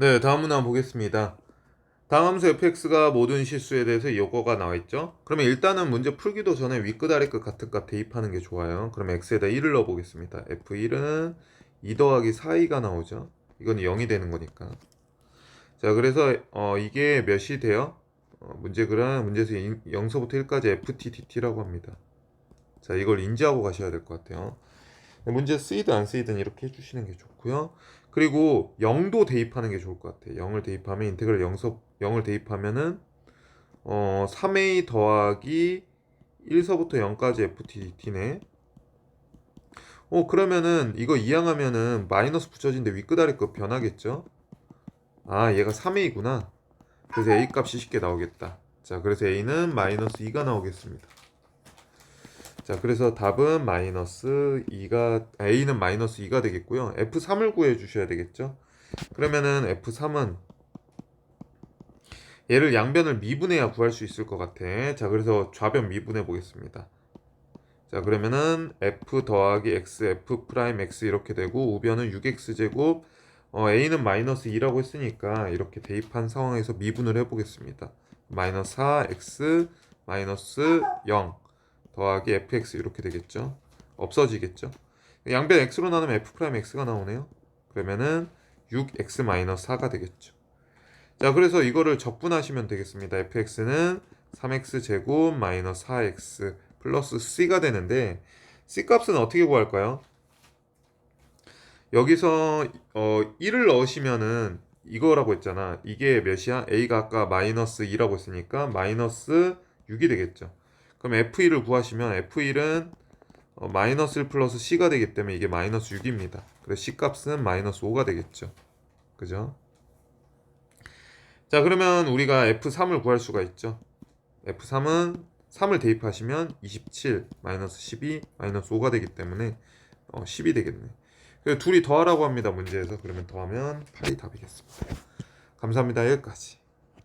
네, 다음 문항 보겠습니다. 다음 함수 fx가 모든 실수에 대해서 이거가 나와 있죠. 그러면 일단은 문제 풀기도 전에 윗끝 아래끝 같은 값 대입하는 게 좋아요. 그럼 x에다 1을 넣어 보겠습니다. f1은 2 더하기 4i가 나오죠. 이건 0이 되는 거니까. 자, 그래서 어, 이게 몇이 돼요? 어, 문제 그런 문제에서 0서부터 1까지 ft dt라고 합니다. 자, 이걸 인지하고 가셔야 될 것 같아요. 문제 쓰이든 안 쓰이든 이렇게 해주시는 게 좋고요. 그리고 0도 대입하는 게 좋을 것 같아요. 0을 대입하면 인테그랄 0서 0을 대입하면은 어 3a 더하기 1서부터 0까지 ftdt네. 어 그러면은 이거 이항하면은 마이너스 붙여진데 윗끝 아래끝 변하겠죠? 아 얘가 3a구나. 그래서 a 값이 쉽게 나오겠다. 자 그래서 a는 마이너스 2가 나오겠습니다. 자, 그래서 답은 마이너스 2가 a는 마이너스 2가 되겠고요. f3을 구해 주셔야 되겠죠. 그러면은 f3은 얘를 양변을 미분해야 구할 수 있을 것 같아. 자, 그래서 좌변 미분해 보겠습니다. 자, 그러면은 f 더하기 x, f 프라임 x 이렇게 되고 우변은 6x 제곱 어, a는 마이너스 2라고 했으니까 이렇게 대입한 상황에서 미분을 해보겠습니다. 마이너스 4x 마이너스 0 더하기 fx 이렇게 되겠죠. 없어지겠죠. 양변 x로 나누면 f 프라임 x가 나오네요. 그러면은 6x 마이너스 4가 되겠죠. 자, 그래서 이거를 적분하시면 되겠습니다. fx는 3x 제곱 마이너스 4x 플러스 c가 되는데 c 값은 어떻게 구할까요? 여기서 어 1을 넣으시면은 이거라고 했잖아. 이게 몇이야? a가 아까 마이너스 2라고 했으니까 마이너스 6이 되겠죠. 그럼 F1을 구하시면 F1은 어, 마이너스 1 플러스 C가 되기 때문에 이게 마이너스 6입니다. 그래서 C 값은 마이너스 5가 되겠죠. 그죠? 자, 그러면 우리가 F3을 구할 수가 있죠. F3은 3을 대입하시면 27 마이너스 12 마이너스 5가 되기 때문에 어, 10이 되겠네. 그래서 둘이 더하라고 합니다. 문제에서. 그러면 더하면 8이 답이겠습니다. 감사합니다. 여기까지.